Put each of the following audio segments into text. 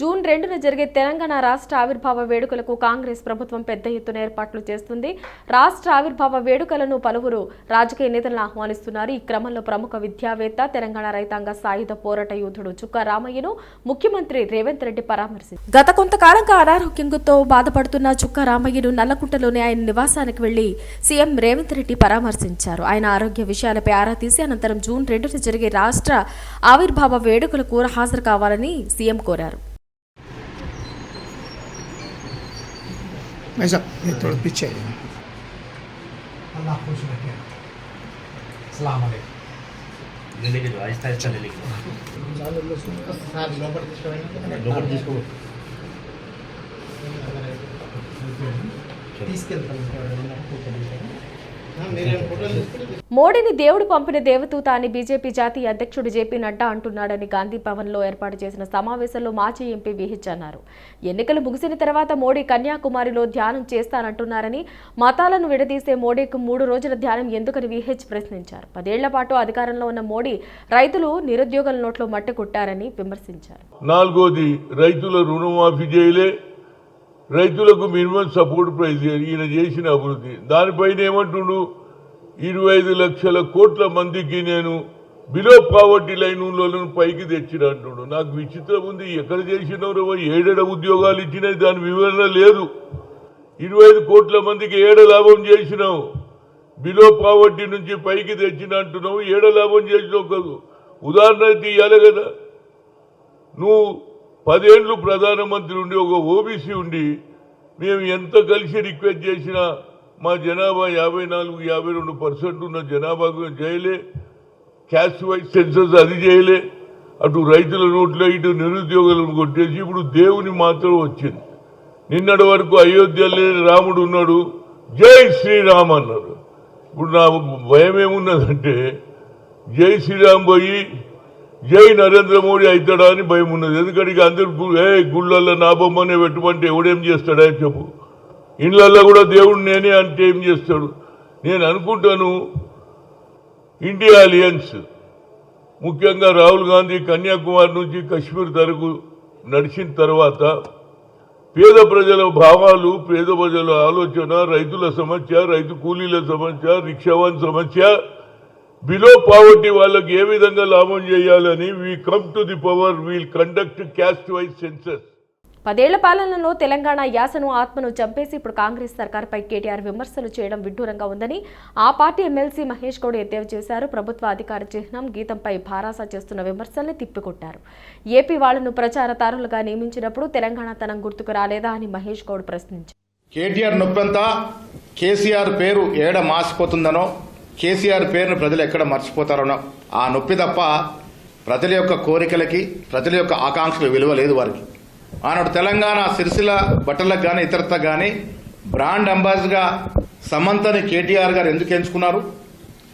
June రెండున జరిగే తెలంగాణ రాష్ట్ర ఆవిర్భావ వేడుకలకు కాంగ్రెస్ ప్రభుత్వం పెద్ద ఎత్తున ఏర్పాట్లు చేస్తుంది. రాష్ట్ర ఆవిర్భావ వేడుకలను పలువురు రాజకీయ నేతలను ఆహ్వానిస్తున్నారు. ఈ క్రమంలో ప్రముఖ విద్యావేత్త తెలంగాణ రైతాంగ సాయుధ పోరాట యోధుడు చుక్క రామయ్యను ముఖ్యమంత్రి రేవంత్ రెడ్డి పరామర్శించారు. గత కొంతకాలంగా అనారోగ్యంతో బాధపడుతున్న చుక్క రామయ్యను నల్లకుంటలోని ఆయన నివాసానికి వెళ్ళి సీఎం రేవంత్ రెడ్డి పరామర్శించారు. ఆయన ఆరోగ్య విషయాలపై ఆరా తీసి అనంతరం జూన్ రెండున జరిగే రాష్ట్ర ఆవిర్భావ వేడుకలకు హాజరు కావాలని సీఎం కోరారు. Esatto, dentro la pizzeria. Allah hoşuna geldi. Selamun Aleyküm. వెళ్ళేది రాజస్థా ఇష్టం వెళ్ళేది లోపల తీసుకోవాలి తీసుకెళ్తాను మోడీని దేవుడు పంపిన దేవదూత అని బీజేపీ జాతీయ అధ్యక్షుడు జేపీ నడ్డా అంటున్నాడని గాంధీ భవన్లో ఏర్పాటు చేసిన సమావేశంలో మాజీ ఎంపీ విహిచ్ అన్నారు. ఎన్నికలు ముగిసిన తర్వాత మోడీ కన్యాకుమారిలో ధ్యానం చేస్తానంటున్నారని మతాలను విడదీసే మోడీకి మూడు రోజుల ధ్యానం ఎందుకని విహెచ్ ప్రశ్నించారు. పదేళ్ళ పాటు అధికారంలో ఉన్న మోడీ రైతులు నిరుద్యోగుల నోట్లో మట్టి కుట్టారని విమర్శించారు. నాలుగోది రైతుల రుణమాఫీ చేయలే. రైతులకు మినిమం సపోర్ట్ ప్రైస్ ఈయన చేసిన అభివృద్ధి. దానిపైన ఏమంటుండు? ఇరవై ఐదు లక్షల కోట్ల మందికి నేను బిలో పావర్టీ లైన్ పైకి తెచ్చిన అంటుడు. నాకు విచిత్రం ఉంది. ఎక్కడ చేసినవరో ఏడేడ ఉద్యోగాలు ఇచ్చినాయి దాని వివరణ లేదు. ఇరవై ఐదు కోట్ల మందికి ఏడ లాభం చేసినావు? బిలో పావర్టీ నుంచి పైకి తెచ్చిన అంటున్నావు. ఏడ లాభం చేసినావు? కాదు ఉదాహరణ తీయాలి కదా. నువ్వు పదేళ్ళు ప్రధానమంత్రి ఉండి ఒక ఓబీసీ ఉండి మేము ఎంత కలిసి రిక్వెస్ట్ చేసినా మా జనాభా యాభై నాలుగు యాభై రెండు పర్సెంట్ ఉన్న జనాభాకు చేయలే. క్యాస్ట్ వైజ్ సెన్సస్ అది చేయలే. అటు రైతుల నోట్లో ఇటు నిరుద్యోగులను కొట్టేసి ఇప్పుడు దేవుని మాత్రం వచ్చింది. నిన్నటి వరకు అయోధ్యలో రాముడు ఉన్నాడు. జై శ్రీరామ్ అన్నారు. ఇప్పుడు నా భయం ఏమున్నదంటే జై శ్రీరామ్ పోయి జై నరేంద్ర మోడీ అవుతాడా అని భయం ఉన్నది. ఎందుకంటే అందరు ఏ గుళ్ళల్లో నా బొమ్మనే పెట్టుమంటే ఎవడేం చేస్తాడా చెప్పు. ఇండ్లల్లో కూడా దేవుడు నేనే అంటే ఏం చేస్తాడు? నేను అనుకుంటాను ఇండియా అలియన్స్ ముఖ్యంగా రాహుల్ గాంధీ కన్యాకుమారి నుంచి కశ్మీర్ వరకు నడిచిన తర్వాత పేద ప్రజల భావాలు పేద ప్రజల ఆలోచన రైతుల సమస్య రైతు కూలీల సమస్య రిక్షావాన్ సమస్య బిలో పావర్టీ వాళ్ళకి ఏ విధంగా లాభం చేయాలని we come to the power we'll conduct caste wise census పదేళ్ళ పాలనలో తెలంగాణ యాసను ఆత్మను చంపేసి ఇప్పుడు కాంగ్రెస్ సర్కార్పై కేటీఆర్ విమర్శలు చేయడం విడ్డూరంగా ఉందని ఆ పార్టీ ఎమ్మెల్సీ మహేష్ గౌడ్ ఎద్దేవా చేశారు. ప్రభుత్వ అధికార చిహ్నం గీతంపై భారాస చేస్తున్న విమర్శల్ని తిప్పికొట్టారు. ఏపీ వాళ్ళను ప్రచారదారులుగా నియమించినప్పుడు తెలంగాణ తనం గుర్తుకు రాలేదా అని మహేష్ గౌడ్ ప్రశ్నించారు. కేటీఆర్ నొప్పంతా కేసీఆర్ పేరు ఏడ మాసిపోతుందనో కేసీఆర్ పేరును ప్రజలు ఎక్కడ మర్చిపోతారనో ఆ నొప్పి తప్ప ప్రజల యొక్క కోరికలకి ప్రజల యొక్క ఆకాంక్షలు విలువ లేదు వారికి. ఆనాడు తెలంగాణ సిరిసిల బట్టలకు కానీ ఇతరత కానీ బ్రాండ్ అంబాసిడర్గా సమంతని కేటీఆర్ గారు ఎందుకు ఎంచుకున్నారు?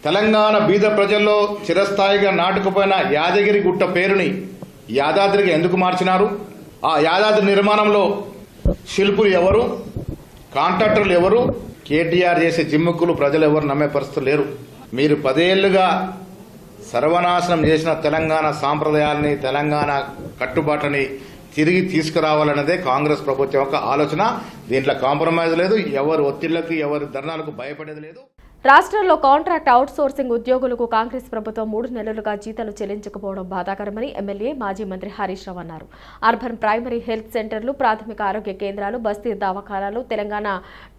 తెలంగాణ బీద ప్రజల్లో చిరస్థాయిగా నాటుకుపోయిన యాదగిరి గుట్ట పేరుని యాదాద్రికి ఎందుకు మార్చినారు? ఆ యాదాద్రి నిర్మాణంలో శిల్పులు ఎవరు? కాంట్రాక్టర్లు ఎవరు? కేటీఆర్ చేసే జిమ్ముక్కులు ప్రజలు ఎవరు నమ్మే పరిస్థితులు లేరు. మీరు పదేళ్ళుగా సర్వనాశనం చేసిన తెలంగాణ సాంప్రదాయాల్ని తెలంగాణ కట్టుబాట్లని తిరిగి తీసుకురావాలన్నదే కాంగ్రెస్ ప్రభుత్వం యొక్క ఆలోచన. దీంట్లో కాంప్రమైజ్ లేదు. ఎవరు ఒత్తిళ్ళకు ఎవరి ధర్నాలకు భయపడేది లేదు. రాష్ట్రంలో కాంట్రాక్ట్ అవుట్సోర్సింగ్ ఉద్యోగులకు కాంగ్రెస్ ప్రభుత్వం మూడు నెలలుగా జీతాలు చెల్లించకపోవడం బాధాకరమని ఎమ్మెల్యే మాజీ మంత్రి హరీష్ రావు అన్నారు. అర్బన్ ప్రైమరీ హెల్త్ సెంటర్లు ప్రాథమిక ఆరోగ్య కేంద్రాలు బస్తీ దవాఖానాలు తెలంగాణ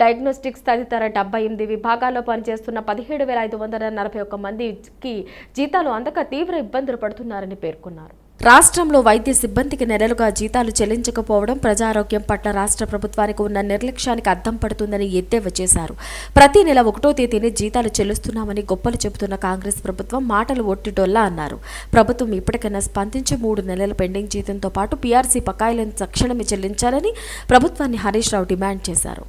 డయాగ్నోస్టిక్స్ తదితర డెబ్బై ఎనిమిది విభాగాల్లో పనిచేస్తున్న పదిహేడు వేల ఐదు వందల నలభై ఒక్క మందికి జీతాలు అందక తీవ్ర ఇబ్బందులు పడుతున్నారని పేర్కొన్నారు. రాష్ట్రంలో వైద్య సిబ్బందికి నెలలుగా జీతాలు చెల్లించకపోవడం ప్రజారోగ్యం పట్ల రాష్ట్ర ప్రభుత్వానికి ఉన్న నిర్లక్ష్యానికి అద్దం పడుతుందని ఎద్దేవా చేశారు. ప్రతి నెల ఒకటో తేదీనే జీతాలు చెల్లిస్తున్నామని గొప్పలు చెబుతున్న కాంగ్రెస్ ప్రభుత్వం మాటలు ఒట్టిడొల్లా అన్నారు. ప్రభుత్వం ఇప్పటికైనా స్పందించి మూడు నెలల పెండింగ్ జీతంతో పాటు పీఆర్సీ బకాయిలను తక్షణమే చెల్లించాలని ప్రభుత్వాన్ని హరీష్ రావు డిమాండ్ చేశారు.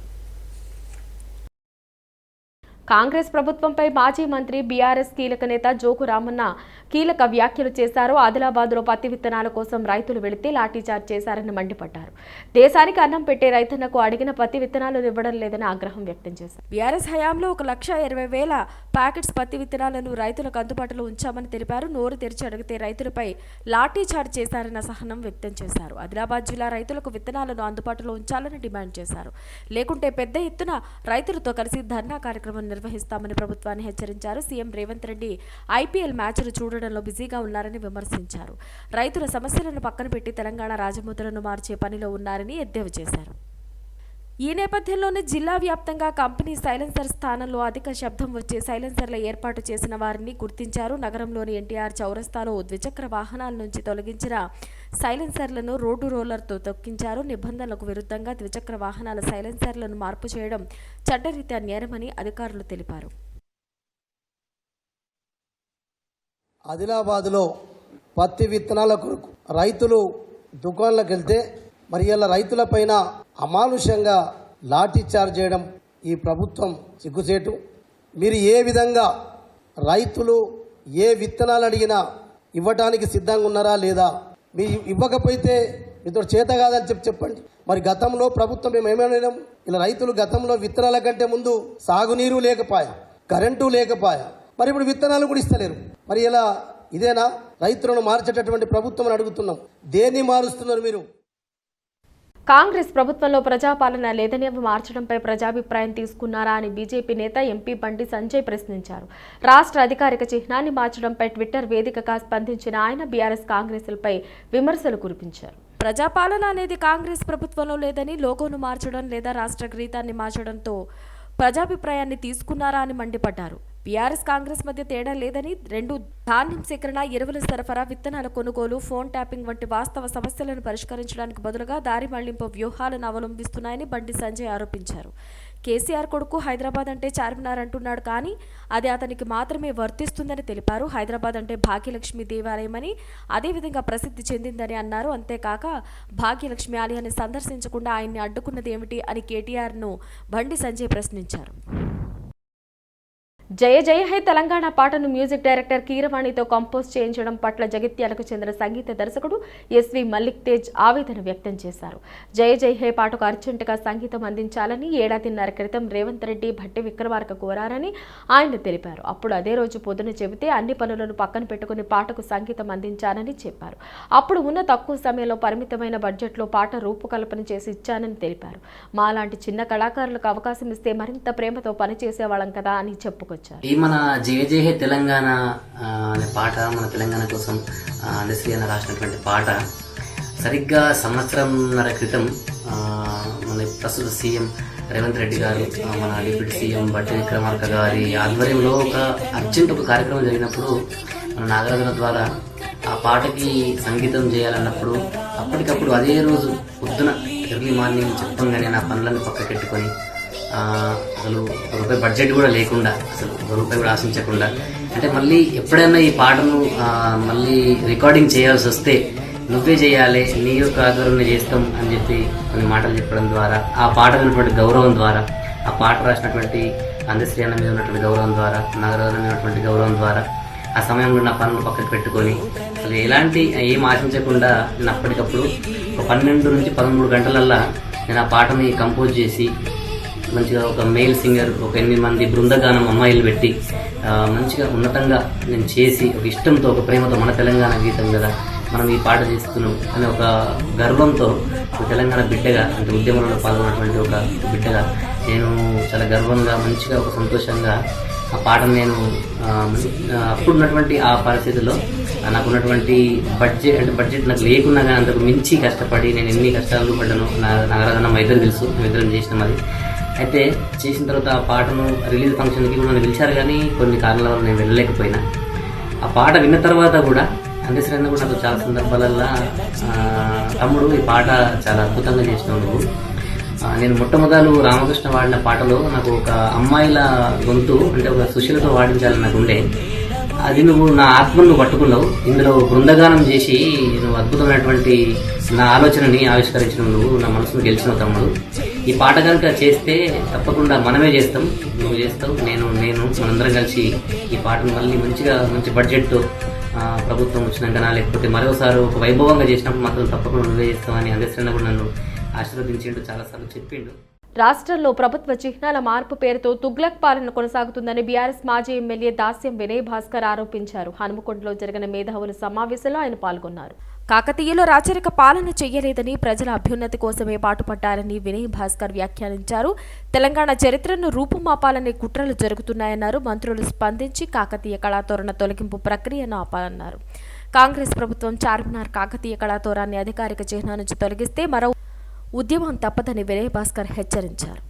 కాంగ్రెస్ ప్రభుత్వంపై మాజీ మంత్రి బీఆర్ఎస్ కీలక నేత జోకు రామన్న కీలక వ్యాఖ్యలు చేశారు. ఆదిలాబాద్లో పత్తి విత్తనాల కోసం రైతులు వెళితే లాఠీచార్జ్ చేశారని మండిపడ్డారు. దేశానికి అన్నం పెట్టే రైతన్నకు అడిగిన పత్తి విత్తనాలు ఇవ్వడం లేదని ఆగ్రహం వ్యక్తం చేశారు. బీఆర్ఎస్ హయాంలో ఒక లక్ష ఇరవై వేల ప్యాకెట్స్ పత్తి విత్తనాలను రైతులకు అందుబాటులో ఉంచామని తెలిపారు. నోరు తెరిచి అడిగితే రైతులపై లాఠీచార్జ్ చేశారన్న సహనం వ్యక్తం చేశారు. ఆదిలాబాద్ జిల్లా రైతులకు విత్తనాలను అందుబాటులో ఉంచాలని డిమాండ్ చేశారు. లేకుంటే పెద్ద ఎత్తున రైతులతో కలిసి ధర్నా కార్యక్రమం నిర్వహిస్తామని ప్రభుత్వాన్ని హెచ్చరించారు. సీఎం రేవంత్ రెడ్డి ఐపీఎల్ మ్యాచ్లు చూడడంలో బిజీగా ఉన్నారని విమర్శించారు. రైతుల సమస్యలను పక్కన పెట్టి తెలంగాణ రాజముద్రను మార్చే పనిలో ఉన్నారని ఎద్దేవా చేశారు. ఈ నేపథ్యంలోనే జిల్లా వ్యాప్తంగా కంపెనీ సైలెన్సర్ స్థానంలో అధిక శబ్దం వచ్చే సైలెన్సర్ల ఏర్పాటు చేసిన వారిని గుర్తించారు. నగరంలోని ఎన్టీఆర్ చౌరస్తాలో ద్విచక్ర వాహనాల నుంచి తొలగించిన సైలెన్సర్లను రోడ్డు రోలర్తో తొక్కించారు. నిబంధనలకు విరుద్ధంగా ద్విచక్ర వాహనాల సైలెన్సర్లను మార్పు చేయడం చట్టరీత్యా నేరమని అధికారులు తెలిపారు. ఆదిలాబాద్లో పత్తి విత్తనాల కొరకు రైతులు దుకాణాలకు వెళ్తే మరి ఇలా రైతులపైన అమానుషంగా లాఠీ చార్జ్ చేయడం ఈ ప్రభుత్వం సిగ్గుసేటు మీరు ఏ విధంగా రైతులు ఏ విత్తనాలు అడిగినా ఇవ్వటానికి సిద్ధంగా ఉన్నారా లేదా మీ ఇవ్వకపోతే మీతో చేత కాదని చెప్పి చెప్పండి. మరి గతంలో ప్రభుత్వం మేము ఏమైనా ఇలా రైతులు గతంలో విత్తనాల కంటే ముందు సాగునీరు లేకపోయా? కరెంటు లేకపోయా? మరి ఇప్పుడు విత్తనాలు కూడా ఇస్తలేరు. మరి ఇలా ఇదేనా? రైతులను మార్చేటటువంటి ప్రభుత్వం అని అడుగుతున్నాం. దేన్ని మారుస్తున్నారు మీరు? కాంగ్రెస్ ప్రభుత్వంలో ప్రజాపాలన లేదని అవి మార్చడంపై ప్రజాభిప్రాయం తీసుకున్నారా అని బీజేపీ నేత ఎంపీ బండి సంజయ్ ప్రశ్నించారు. రాష్ట్ర అధికారిక చిహ్నాన్ని మార్చడంపై ట్విట్టర్ వేదికగా స్పందించిన ఆయన బీఆర్ఎస్ కాంగ్రెస్లపై విమర్శలు కురిపించారు. ప్రజాపాలన అనేది కాంగ్రెస్ ప్రభుత్వంలో లేదని లోగోను మార్చడం లేదా రాష్ట్ర గీతాన్ని మార్చడంతో ప్రజాభిప్రాయాన్ని తీసుకున్నారా అని మండిపడ్డారు. బీఆర్ఎస్ కాంగ్రెస్ మధ్య తేడా లేదని రెండు ధాన్యం సేకరణ ఎరువుల సరఫరా విత్తనాల కొనుగోలు ఫోన్ ట్యాపింగ్ వంటి వాస్తవ సమస్యలను పరిష్కరించడానికి బదులుగా దారి మళ్ళింపు వ్యూహాలను అవలంబిస్తున్నాయని బండి సంజయ్ ఆరోపించారు. కేసీఆర్ కొడుకు హైదరాబాద్ అంటే చార్మినార్ అంటున్నాడు కానీ అది అతనికి మాత్రమే వర్తిస్తుందని తెలిపారు. హైదరాబాద్ అంటే భాగ్యలక్ష్మి దేవాలయమని అదేవిధంగా ప్రసిద్ధి చెందిందని అన్నారు. అంతేకాక భాగ్యలక్ష్మి ఆలయాన్ని సందర్శించకుండా ఆయన్ని అడ్డుకున్నది ఏమిటి అని కేటీఆర్ను బండి సంజయ్ ప్రశ్నించారు. జయ జయ హై తెలంగాణ పాటను మ్యూజిక్ డైరెక్టర్ కీరవాణితో కంపోజ్ చేయించడం పట్ల జగిత్యాలకు చెందిన సంగీత దర్శకుడు ఎస్వి మల్లిక్ తేజ్ ఆవేదన వ్యక్తం చేశారు. జయ జయ హై పాటకు అర్జెంటుగా సంగీతం అందించాలని ఏడాదిన్నర క్రితం రేవంత్ రెడ్డి భట్టి విక్రమార్క కోరారని ఆయన తెలిపారు. అప్పుడు అదే రోజు పొద్దున చెబితే అన్ని పనులను పక్కన పెట్టుకుని పాటకు సంగీతం అందించానని చెప్పారు. అప్పుడు ఉన్న తక్కువ సమయంలో పరిమితమైన బడ్జెట్లో పాట రూపకల్పన చేసి ఇచ్చానని తెలిపారు. మాలాంటి చిన్న కళాకారులకు అవకాశం ఇస్తే మరింత ప్రేమతో పనిచేసేవాళ్ళం కదా అని చెప్పుకొచ్చారు. ఈ మన జే జయ హే తెలంగాణ అనే పాట మన తెలంగాణ కోసం ఆ, అందశ్రీ అన్న రాసినటువంటి పాట సరిగ్గా సంవత్సరంన్నర క్రితం మన ప్రస్తుత సీఎం రేవంత్ రెడ్డి గారు మన డిప్యూటీ సీఎం బట్టి విక్రమార్క గారి ఆధ్వర్యంలో ఒక అర్జెంట్ ఒక కార్యక్రమం జరిగినప్పుడు మన నాగరాజుల ద్వారా ఆ పాటకి సంగీతం చేయాలన్నప్పుడు అప్పటికప్పుడు అదే రోజు పొద్దున ఎర్లీ మార్నింగ్ చెప్పంగానే నా పనులను పక్కకెట్టుకొని అసలు రూపాయి బడ్జెట్ కూడా లేకుండా అసలు రూపాయి కూడా ఆశించకుండా అంటే మళ్ళీ ఎప్పుడైనా ఈ పాటను మళ్ళీ రికార్డింగ్ చేయాల్సి వస్తే నువ్వే చేయాలి నీ యొక్క ఆధ్వర్యంలో చేస్తాం అని చెప్పి కొన్ని మాటలు చెప్పడం ద్వారా ఆ పాట ఉన్నటువంటి గౌరవం ద్వారా ఆ పాట రాసినటువంటి అందశ్రీ అన్న మీద ఉన్నటువంటి గౌరవం ద్వారా నగరాల మీద ఉన్నటువంటి గౌరవం ద్వారా ఆ సమయంలో నా పనులు పక్కకు పెట్టుకొని అసలు ఎలాంటి ఏం ఆశించకుండా నేను అప్పటికప్పుడు ఒక పన్నెండు నుంచి పదమూడు గంటలల్లా నేను ఆ పాటని కంపోజ్ చేసి మంచిగా ఒక మేల్ సింగర్ ఒక ఎనిమిది మంది బృందగానం అమ్మాయిలు పెట్టి మంచిగా ఉన్నతంగా నేను చేసి ఒక ఇష్టంతో ఒక ప్రేమతో మన తెలంగాణ గీతం కదా మనం ఈ పాట చేస్తున్నాం అనే ఒక గర్వంతో తెలంగాణ బిడ్డగా అంటే ఉద్యమంలో పాల్గొన్నటువంటి ఒక బిడ్డగా నేను చాలా గర్వంగా మంచిగా ఒక సంతోషంగా ఆ పాటను నేను అప్పుడు ఉన్నటువంటి అప్పుడున్నటువంటి ఆ పరిస్థితిలో నాకున్నటువంటి బడ్జెట్ అంటే బడ్జెట్ నాకు లేకున్నా కానీ అంతకు మించి కష్టపడి నేను ఎన్ని కష్టాలు పడ్డాను నా నాగరాజన్న మా ఇద్దరు తెలుసు మేము ఇద్దరం చేసినాం అది. అయితే చేసిన తర్వాత ఆ పాటను రిలీజ్ ఫంక్షన్కి కూడా నన్ను పిలిచారు కానీ కొన్ని కారణాల వల్ల నేను వెళ్ళలేకపోయినా. ఆ పాట విన్న తర్వాత కూడా అంటే కూడా నాకు చాలా సందర్భాలల్లో తమ్ముడు ఈ పాట చాలా అద్భుతంగా చేసినావు నువ్వు. నేను మొట్టమొదలు రామకృష్ణ వాడిన పాటలో నాకు ఒక అమ్మాయిల గొంతు అంటే ఒక సుశీలతో వాడించాలని నాకు ఉండే. అది నువ్వు నా ఆత్మను నువ్వు పట్టుకున్నావు. ఇందులో బృందగానం చేసి నువ్వు అద్భుతమైనటువంటి నా ఆలోచనని ఆవిష్కరించిన నువ్వు నా మనసును గెలిచిన తమ్ముడు. ఈ పాట కనుక చేస్తే తప్పకుండా మనమే చేస్తాం. నువ్వు చేస్తావు నేను నేను మనందరం కలిసి ఈ పాటను మళ్ళీ మంచిగా మంచి బడ్జెట్తో ప్రభుత్వం వచ్చినాక లేకపోతే మరోసారి ఒక వైభవంగా చేసినప్పుడు మాత్రం తప్పకుండా నువ్వే చేస్తావని అందరిశ్రన్న కూడా నన్ను ఆశీర్వదించిండు చాలాసార్లు చెప్పిండు. రాష్ట్రంలో ప్రభుత్వ చిహ్నాల మార్పు పేరుతో తుగ్లక్ పాలన కొనసాగుతుందని బీఆర్ఎస్ మాజీ ఎమ్మెల్యే దాస్యం వినయ్ భాస్కర్ ఆరోపించారు. హనుమకొండలో జరిగిన మేధావుల సమావేశంలో ఆయన పాల్గొన్నారు. కాకతీయులు రాచరిక పాలన చేయలేదని ప్రజల అభ్యున్నతి కోసమే పాటుపడ్డారని వినయ్ భాస్కర్ వ్యాఖ్యానించారు. తెలంగాణ చరిత్రను రూపుమాపాలనే కుట్రలు జరుగుతున్నాయన్నారు. మంత్రులు స్పందించి కాకతీయ కళాతోరణ తొలగింపు ప్రక్రియను ఆపాలన్నారు. కాంగ్రెస్ ప్రభుత్వం చార్మినార్ కాకతీయ కళాతోరాన్ని అధికారిక చిహ్నం నుంచి తొలగిస్తే మరో ఉద్యమం తప్పదని వినయ్ భాస్కర్ హెచ్చరించారు.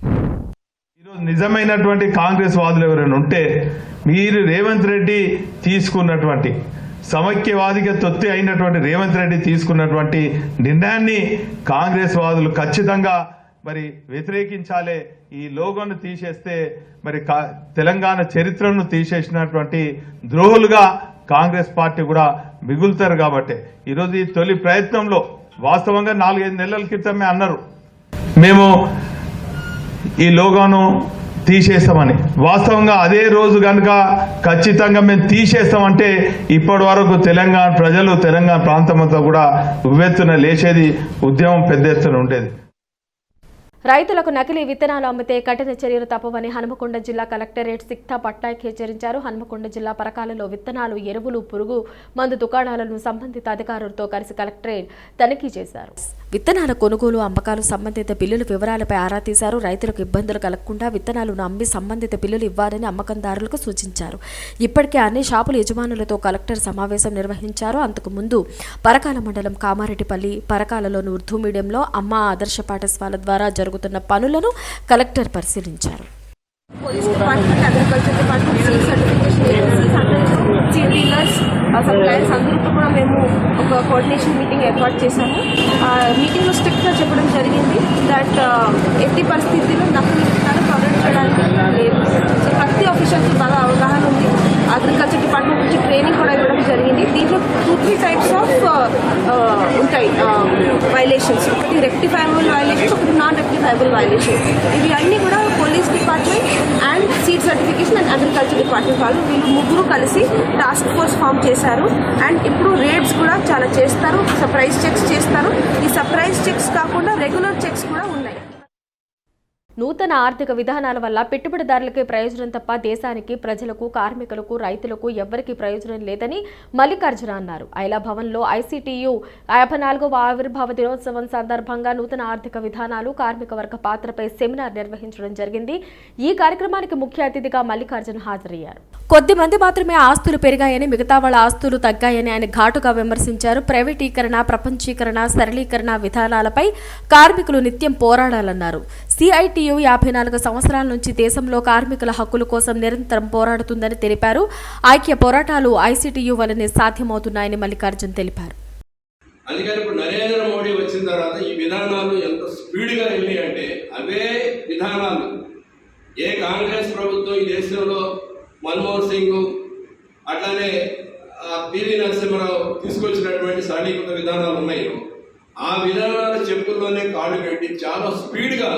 ఈరోజు నిజమైనటువంటి కాంగ్రెస్ వాదులు ఎవరైనా ఉంటే మీరు రేవంత్ రెడ్డి తీసుకున్నటువంటి సమైక్యవాదిగా తొత్తి అయినటువంటి రేవంత్ రెడ్డి తీసుకున్నటువంటి నిర్ణయాన్ని కాంగ్రెస్ వాదులు ఖచ్చితంగా మరి వ్యతిరేకించాలి. ఈ లోగోను తీసేస్తే మరి తెలంగాణ చరిత్రను తీసేసినటువంటి ద్రోహులుగా కాంగ్రెస్ పార్టీ కూడా మిగులుతారు కాబట్టి. ఈరోజు ఈ తొలి ప్రయత్నంలో వాస్తవంగా నాలుగైదు నెలల క్రితమే అన్నారు. మేము ఈ లోగోను తీసేస్తామని. వాస్తవంగా అదే రోజు కనుక ఖచ్చితంగా మేము తీసేస్తామంటే ఇప్పటి వరకు తెలంగాణ ప్రజలు తెలంగాణ ప్రాంతమంతా కూడా ఉవ్వెత్తున లేచేది ఉద్యమం పెద్ద ఎత్తున ఉండేది. రైతులకు నకిలీ విత్తనాలు అమ్మితే కఠిన చర్యలు తప్పవని హనుమకొండ జిల్లా కలెక్టరేట్ సిక్తా పట్నాయక్ హెచ్చరించారు. హనుమకొండ జిల్లా పరకాలలో విత్తనాలు ఎరువులు పురుగు మందు దుకాణాలను సంబంధిత అధికారులతో కలిసి కలెక్టరేట్ తనిఖీ చేశారు. విత్తనాల కొనుగోలు అమ్మకాలు సంబంధిత బిల్లుల వివరాలపై ఆరా తీశారు. రైతులకు ఇబ్బందులు కలగకుండా విత్తనాలను అమ్మి సంబంధిత బిల్లులు ఇవ్వాలని అమ్మకందారులకు సూచించారు. ఇప్పటికే అన్ని షాపుల యజమానులతో కలెక్టర్ సమావేశం నిర్వహించారు. అంతకు ముందు పరకాల మండలం కామారెడ్డిపల్లి పరకాలలోని ఉర్దూ మీడియంలో అమ్మ ఆదర్శ పాఠశాల ద్వారా జరుగుతున్న పనులను కలెక్టర్ పరిశీలించారు. Police department agriculture department seed certification agencies అందరూ డీలర్స్ సప్లయర్స్ అందరితో కూడా మేము ఒక కోఆర్డినేషన్ మీటింగ్ ఏర్పాటు చేశాము. ఆ మీటింగ్లో స్ట్రిక్ట్గా చెప్పడం జరిగింది దట్ uh, ఎట్టి పరిస్థితిలో నకిలీ విత్తనాలు ప్రొవైడ్ చేయడానికి లేదు సో ప్రతి ఆఫీషియల్కి బాగా అవగాహన ఉంది. అగ్రికల్చర్ డిపార్ట్మెంట్ నుంచి ట్రైనింగ్ కూడా ఇవ్వడం జరిగింది. దీంట్లో టూ త్రీ టైప్స్ ఆఫ్ ఉంటాయి uh, వైలేషన్స్ ఒకటి రెక్టిఫైబుల్ వైలేషన్స్ ఒకటి నాన్ రెక్టిఫైబుల్ వైలేషన్స్ ఇవి అన్నీ కూడా police department and seed certification and agriculture department వాళ్ళు వీళ్ళు ముగ్గురు కలిసి టాస్క్ ఫోర్స్ ఫామ్ చేశారు. అండ్ ఇప్పుడు రేట్స్ కూడా చాలా చేస్తారు సర్ప్రైజ్ చెక్స్ చేస్తారు. ఈ సర్ప్రైజ్ చెక్స్ కాకుండా రెగ్యులర్ చెక్స్ కూడా ఉన్నాయి. నూతన ఆర్థిక విధానాల వల్ల పెట్టుబడిదారులకే ప్రయోజనం తప్ప దేశానికి ప్రజలకు కార్మికులకు రైతులకు ఎవ్వరికీ ప్రయోజనం లేదని మల్లికార్జున అన్నారు. ఐలా భవన్లో ఐసీటీయు యాభై నాలుగవ ఆవిర్భావ దినోత్సవం సందర్భంగా నూతన ఆర్థిక విధానాలు కార్మిక వర్గ పాత్రపై సెమినార్ నిర్వహించడం జరిగింది. ఈ కార్యక్రమానికి ముఖ్య అతిథిగా మల్లికార్జున హాజరయ్యారు. కొద్ది మంది మాత్రమే ఆస్తులు పెరిగాయని మిగతా వాళ్ళ ఆస్తులు తగ్గాయని ఆయన ఘాటుగా విమర్శించారు. ప్రైవేటీకరణ ప్రపంచీకరణ సరళీకరణ విధానాలపై కార్మికులు నిత్యం పోరాడాలన్నారు. సిఐటియు యాభై నాలుగు సంవత్సరాల నుంచి దేశంలో కార్మికుల హక్కుల కోసం నిరంతరం పోరాడుతుందని తెలిపారు. ఐక్య పోరాటాలు ఐసిటియు వలనే సాధ్యమవుతున్నాయని మల్లికార్జున్ తెలిపారు. అందుకని ఇప్పుడు నరేంద్ర మోడీ వచ్చిన తర్వాత ఈ విధానాలు ఎంత స్పీడ్గా వెళ్ళినాయి అంటే అవే విధానాలు. ఏ కాంగ్రెస్ ప్రభుత్వం ఈ దేశంలో మన్మోహన్ సింగ్ అట్లానే పివి నరసింహరావు తీసుకొచ్చినటువంటి సరళీకృత విధానాలు ఉన్నాయో. ఆ విధానాల చెప్పుల్లోనే కాళ్ళు పెట్టి చాలా స్పీడ్గా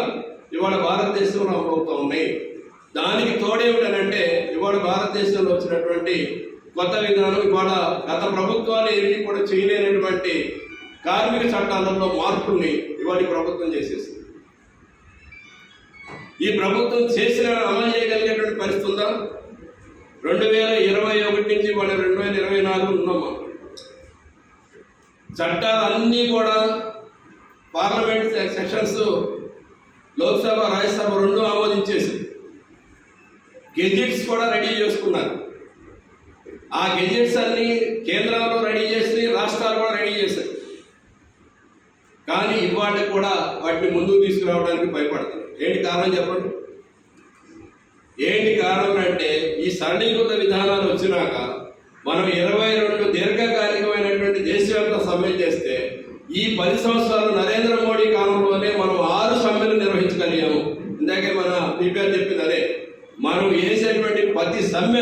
ఇవాళ భారతదేశంలో అవుతూ ఉన్నాయి దానికి తోడేమిటనంటే ఇవాళ భారతదేశంలో వచ్చినటువంటి కొత్త విధానం ఇవాళ గత ప్రభుత్వాలు ఏవి కూడా చేయలేనటువంటి కార్మిక చట్టాలలో మార్పుల్ని ఇవాళ ప్రభుత్వం చేసేసింది. ఈ ప్రభుత్వం చేసిన అమలు చేయగలిగేటువంటి పరిస్థితి ఉందా? రెండు వేల ఇరవై ఒకటి నుంచి మన రెండు వేల ఇరవై నాలుగు ఉన్నామా చట్టాలన్నీ కూడా పార్లమెంట్ సెషన్స్ లోక్సభ రాజ్యసభ రెండు ఆమోదించేసి గెజిట్స్ కూడా రెడీ చేసుకున్నారు. ఆ గెజిట్స్ అన్ని కేంద్రంలో రెడీ చేసి రాష్ట్రాలు కూడా రెడీ చేశారు కానీ ఇవాళ కూడా వాటిని ముందుకు తీసుకురావడానికి భయపడతారు. ఏంటి కారణం చెప్పండి? ఏంటి కారణం అంటే ఈ సరళీకృత విధానాలు వచ్చినాక మనం ఇరవై రెండు దీర్ఘకాలికమైనటువంటి దేశవ్యాప్త సమ్మె చేస్తే ఈ పది సంవత్సరాలు నరేంద్ర మోడీ కాలంలోనే మనం ఆరు సమ్మెలు నిర్వహించగలిగాము. ఇందాకే మన ప్రిపేర్ చెప్పింది అదే. మనం వేసేటువంటి ప్రతి సమ్మె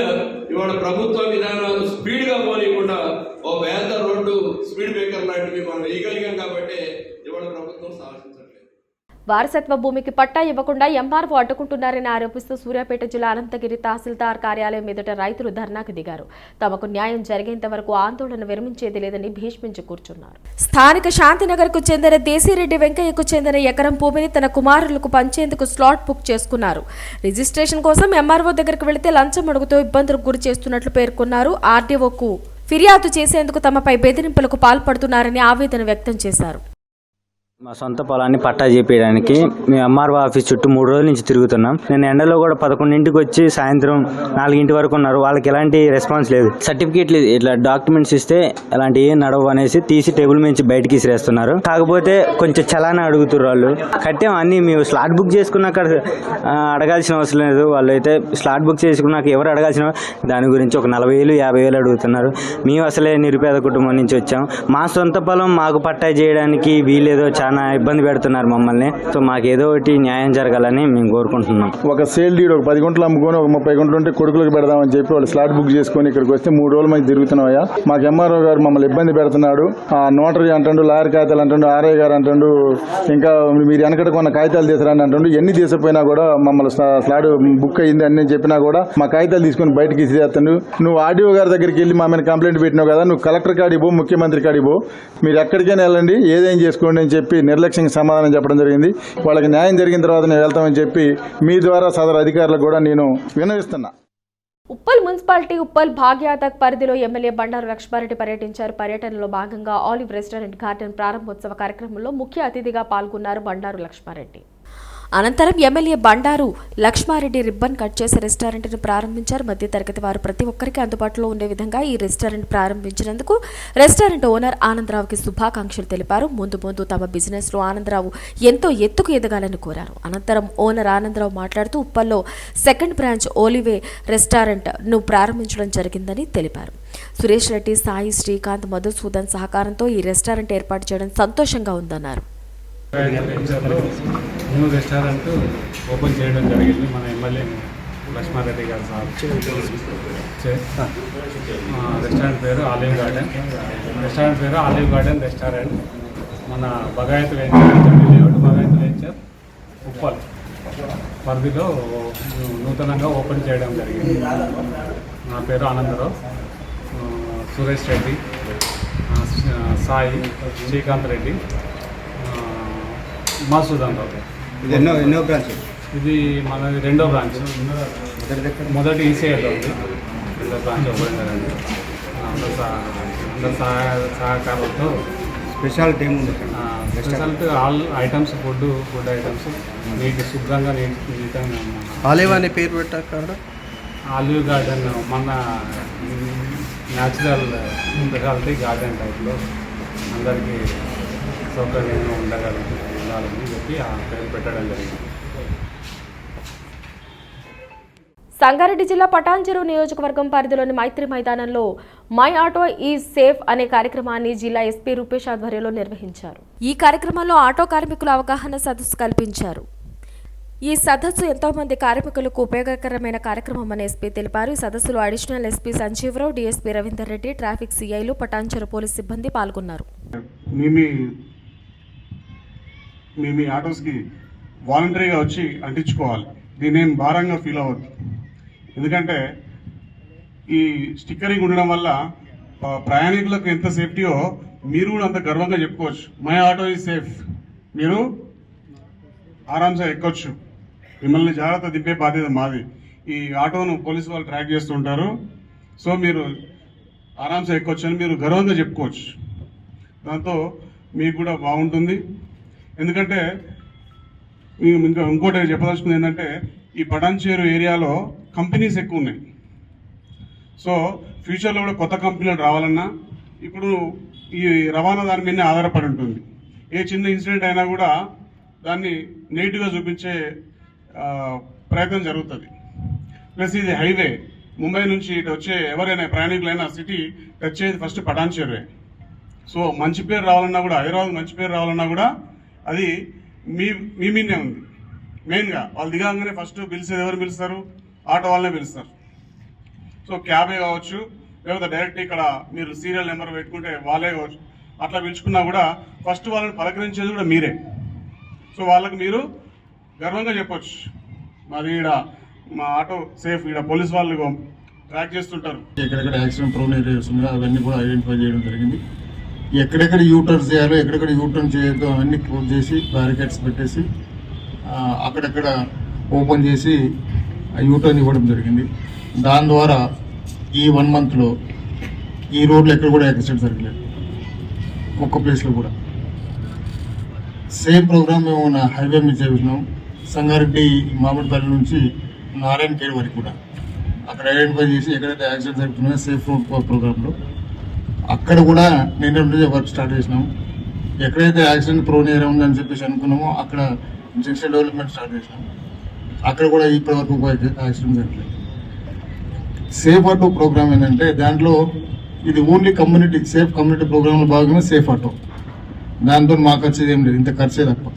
ఇవాళ ప్రభుత్వ విధానాలు స్పీడ్గా పోనీయకుండా ఓ పెద్ద రోడ్డు స్పీడ్ బ్రేకర్ లాంటివి మనం వేయగలిగాం కాబట్టి ఇవాళ ప్రభుత్వం సాహసించట్లేదు వారసత్వ భూమికి పట్టా ఇవ్వకుండా ఎంఆర్ఓ అడ్డుకుంటున్నారని ఆరోపిస్తూ సూర్యాపేట జిల్లా అనంతగిరి తహసీల్దార్ కార్యాలయం ఎదుట రైతులు ధర్నాకు దిగారు. తమకు న్యాయం జరిగేంత వరకు ఆందోళన విరమించేది లేదని భీష్మించి కూర్చున్నారు. స్థానిక శాంతినగర్కు చెందిన దేశిరెడ్డి వెంకయ్యకు చెందిన ఎకరం భూమిని తన కుమారులకు పంచేందుకు స్లాట్ బుక్ చేసుకున్నారు. రిజిస్ట్రేషన్ కోసం ఎంఆర్ఓ దగ్గరకు వెళితే లంచం అడుగుతూ ఇబ్బందులకు గురి చేస్తున్నట్లు పేర్కొన్నారు. ఆర్డీఓకు ఫిర్యాదు చేసేందుకు తమపై బెదిరింపులకు పాల్పడుతున్నారని ఆవేదన వ్యక్తం చేశారు. మా సొంత పొలాన్ని పట్టా చేపించడానికి మేము ఎంఆర్ఓ ఆఫీస్ చుట్టూ మూడు రోజుల నుంచి తిరుగుతున్నాం. నేను ఎండలో కూడా పదకొండింటికి వచ్చి సాయంత్రం నాలుగింటి వరకు ఉన్నారు. వాళ్ళకి ఎలాంటి రెస్పాన్స్ లేదు. సర్టిఫికేట్లు ఇట్లా డాక్యుమెంట్స్ ఇస్తే అలాంటి ఏం నడవు అనేసి తీసి టేబుల్ నుంచి బయటకి విసిరేస్తున్నారు కాకపోతే కొంచెం చలానా అడుగుతున్నారు వాళ్ళు. కట్టాం అన్ని. మేము స్లాట్ బుక్ చేసుకున్నాక అడగాల్సిన అవసరం లేదు. వాళ్ళు అయితే స్లాట్ బుక్ చేసుకున్నాక ఎవరు అడగాల్సిన దాని గురించి ఒక నలభై వేలు యాభై వేలు అడుగుతున్నారు. మేము అసలే నిరుపేద కుటుంబం నుంచి వచ్చాం. మా సొంత పొలం మాకు పట్టా చేయడానికి వీలేదో చాలా చాలా ఇబ్బంది పెడుతున్నారు మమ్మల్ని. సో మాకు ఏదో ఒకటి న్యాయం జరగాలని మేము కోరుకుంటున్నాం. ఒక సేల్ డీడ్ ఒక పది గుంటలు అమ్ముకొని ఒక ముప్పై గుంటలు ఉంటే కొడుకులకు పెడదామని చెప్పి వాళ్ళు స్లాట్ బుక్ చేసుకొని ఇక్కడికి వస్తే మూడు రోజులు మంది తిరుగుతున్నాయా మాకు ఎంఆర్ఓ గారు మమ్మల్ని ఇబ్బంది పెడుతున్నాడు. ఆ నోటరీ అంటుండు లాయర్ కాగితాలు అంటుండు ఆర్ఐ గారు అంటుండు ఇంకా మీరు వెనకట కొన్న కాగితాలు తీసరాని అంటుండు. ఎన్ని తీసపోయినా కూడా మమ్మల్ని స్లాడ్ స్లాట్ బుక్ అయ్యింది అని చెప్పినా కూడా మా కాగితాలు తీసుకొని బయటకి ఇసిరేస్తాను. నువ్వు ఆర్డీఓ గారి దగ్గరికి వెళ్ళి మా మీద కంప్లైంట్ పెట్టినావు కదా నువ్వు కలెక్టర్ కాడిపో ముఖ్యమంత్రి కాడిపో మీరు ఎక్కడికైనా వెళ్ళండి ఏదేం చేసుకోండి అని చెప్పి నిర్లక్ష్యంగా సమాధానం చెప్పడం జరిగింది. వాళ్ళకి న్యాయం జరిగిన తర్వాత నేను వెళ్తామని చెప్పి మీ ద్వారా సదరు అధికారులకు కూడా నేను వినవిస్తున్నా ఉప్పల్ మున్సిపాలిటీ ఉప్పల్ భాగ్యాతక్ పరిధిలో ఎమ్మెల్యే బండారు లక్ష్మారెడ్డి పర్యటించారు. పర్యటనలో భాగంగా ఆలివ్ రెస్టారెంట్ గార్డెన్ ప్రారంభోత్సవ కార్యక్రమంలో ముఖ్య అతిథిగా పాల్గొన్నారు బండారు లక్ష్మారెడ్డి. అనంతరం MLA Bandaru Lakshma Reddy ribbon cut చేసి రెస్టారెంట్ను ప్రారంభించారు. మధ్యతరగతి వారు ప్రతి ఒక్కరికి అందుబాటులో ఉండే విధంగా ఈ రెస్టారెంట్ ప్రారంభించినందుకు రెస్టారెంట్ ఓనర్ ఆనందరావుకి శుభాకాంక్షలు తెలిపారు. ముందు ముందు తమ బిజినెస్లో ఆనందరావు ఎంతో ఎత్తుకు ఎదగాలని కోరారు. అనంతరం ఓనర్ ఆనందరావు మాట్లాడుతూ ఉప్పల్లో సెకండ్ బ్రాంచ్ ఓలివే రెస్టారెంట్ను ప్రారంభించడం జరిగిందని తెలిపారు. సురేష్ రెడ్డి సాయి శ్రీకాంత్ మధుసూదన్ సహకారంతో ఈ రెస్టారెంట్ ఏర్పాటు చేయడం సంతోషంగా ఉందన్నారు. న్యూ రెస్టారెంట్ ఓపెన్ చేయడం జరిగింది. మన ఎమ్మెల్యే లక్ష్మారెడ్డి గారు సార్. చే- రెస్టారెంట్ పేరు ఆలివ్ గార్డెన్. రెస్టారెంట్ పేరు ఆలివ్ గార్డెన్ రెస్టారెంట్. మన Bagayath venture layout Bagayath venture Uppal పరిధిలో నూతనంగా ఓపెన్ చేయడం జరిగింది. నా పేరు ఆనందరావు. సురేష్ రెడ్డి. సాయి శ్రీకాంత్ రెడ్డి. మధుసూదన్ రావు ఇది ఎన్నో ఎన్నో బ్రాంచ్? ఇది మనది రెండో బ్రాంచ్. మొదటి ఈసీఐలో ఉంది. రెండో బ్రాంచ్ ఓపెన్ కదండి అందరు సహ- అందరు సహాయ సహకారాలతో స్పెషాలిటీ ఏముంది speciality all items food food items. Neat శుభ్రంగా నీట్ నీట్గా ఆలివ్ అనే పేరు పెట్టాక ఆలివ్ గార్డెన్ మన న్యాచురల్ స్పెషాలిటీ గార్డెన్ టైప్లో అందరికీ సౌకర్యంగా ఉండగలరు ఉండాలని చెప్పి ఆ పేరు పెట్టడం జరిగింది. సంగారెడ్డి జిల్లా పటాన్చెరు నియోజకవర్గం పరిధిలోని మైత్రి మైదానంలో మై ఆటో ఈజ్ సేఫ్ అనే కార్యక్రమాన్ని జిల్లా ఎస్పీ రూపేష్ ఆధ్వర్యంలో నిర్వహించారు. ఈ కార్యక్రమంలో ఆటో కార్మికుల అవగాహన సదస్సు కల్పించారు. ఈ సదస్సు ఎంతో మంది కార్మికులకు ఉపయోగకరమైన కార్యక్రమం అని ఎస్పీ తెలిపారు. ఈ సదస్సులో additional SP Sanjeeva Rao DSP Ravinder Reddy traffic సీఐలు Patancheru police సిబ్బంది పాల్గొన్నారు. మీ మీ ఆటోస్కి వాలంటరీగా వచ్చి అంటించుకోవాలి. దీని ఏం భారంగా ఫీల్ అవ్వద్దు. ఎందుకంటే ఈ స్టిక్కరింగ్ ఉండడం వల్ల ప్రయాణికులకు ఎంత సేఫ్టీయో మీరు కూడా అంత గర్వంగా చెప్పుకోవచ్చు. My auto is safe. మీరు ఆరామ్సే ఎక్కొచ్చు. మిమ్మల్ని జాగ్రత్త దింపే బాధ్యత మాది. ఈ ఆటోను పోలీసు వాళ్ళు ట్రాక్ చేస్తుంటారు సో మీరు ఆరామ్సే ఎక్కొచ్చు అని మీరు గర్వంగా చెప్పుకోవచ్చు. దాంతో మీకు కూడా బాగుంటుంది. ఎందుకంటే ఇంకా ఇంకోటి చెప్పదలుచుకుంది ఏంటంటే ఈ పటాన్చేరు ఏరియాలో కంపెనీస్ ఎక్కువ ఉన్నాయి సో ఫ్యూచర్లో కూడా కొత్త కంపెనీలు రావాలన్నా ఇప్పుడు ఈ రవాణా దాని మీదనే ఆధారపడి ఉంటుంది. ఏ చిన్న ఇన్సిడెంట్ అయినా కూడా దాన్ని నెగిటివ్గా చూపించే ప్రయత్నం జరుగుతుంది. ప్లస్ ఇది హైవే. ముంబై నుంచి ఇటు వచ్చే ఎవరైనా ప్రయాణికులైనా సిటీ టచ్ అయ్యేది ఫస్ట్ పటాన్చేరువే సో మంచి పేరు రావాలన్నా కూడా హైదరాబాద్ మంచి పేరు రావాలన్నా కూడా అది మీ మీ మీదే ఉంది. మెయిన్గా వాళ్ళు దిగంగానే ఫస్ట్ పిలిచేది ఎవరు పిలుస్తారు? ఆటో వాళ్ళనే పిలుస్తారు. సో క్యాబే కావచ్చు లేకపోతే డైరెక్ట్ ఇక్కడ మీరు సీరియల్ నెంబర్ పెట్టుకుంటే వాళ్ళే కావచ్చు. అట్లా పిలుచుకున్నా కూడా ఫస్ట్ వాళ్ళని పలకరించేది కూడా మీరే. సో వాళ్ళకి మీరు గర్వంగా చెప్పొచ్చు. మాది ఈడ మా ఆటో సేఫ్ ఈడ పోలీస్ వాళ్ళు ట్రాక్ చేస్తుంటారు. ఎక్కడెక్కడ యాక్సిడెంట్ ప్రోన్ ఏరియాస్ ఉన్నాయో అవన్నీ కూడా ఐడెంటిఫై చేయడం జరిగింది. ఎక్కడెక్కడ యూటర్న్ చేయాలో ఎక్కడెక్కడ యూటర్న్ చేయొద్దో అన్ని క్లోజ్ చేసి బ్యారికేడ్స్ పెట్టేసి అక్కడక్కడ ఓపెన్ చేసి యూటర్న్ ఇవ్వడం జరిగింది. దాని ద్వారా ఈ వన్ మంత్లో ఈ రోడ్లు ఎక్కడ కూడా యాక్సిడెంట్ జరగలేదు. ఒక్క ప్లేస్లో కూడా. సేమ్ ప్రోగ్రామ్ మేము నా హైవే మీద చేసినాం సంగారెడ్డి మామిడిపల్లి నుంచి నారాయణ పేరు వరకు కూడా. అక్కడ ఐడెంటిఫై చేసి ఎక్కడైతే యాక్సిడెంట్ జరుగుతున్నాయో సేఫ్ రోడ్ ప్రోగ్రాంలో అక్కడ కూడా నిన్న నుండి వర్క్ స్టార్ట్ చేసినాం. ఎక్కడైతే యాక్సిడెంట్ ప్రోన్ ఏరియా ఉందని చెప్పేసి అనుకున్నామో అక్కడ జంక్షన్ డెవలప్మెంట్ స్టార్ట్ చేసినాం. అక్కడ కూడా ఇప్పటి వరకు యాక్సిడెంట్ జరగలేదు సేఫ్ ఆటో ప్రోగ్రామ్ ఏంటంటే దాంట్లో ఇది ఓన్లీ కమ్యూనిటీ సేఫ్ కమ్యూనిటీ ప్రోగ్రాంలో భాగమే సేఫ్ ఆటో దాంతో మాకు వచ్చేది ఏం లేదు ఇంత ఖర్చే తప్ప.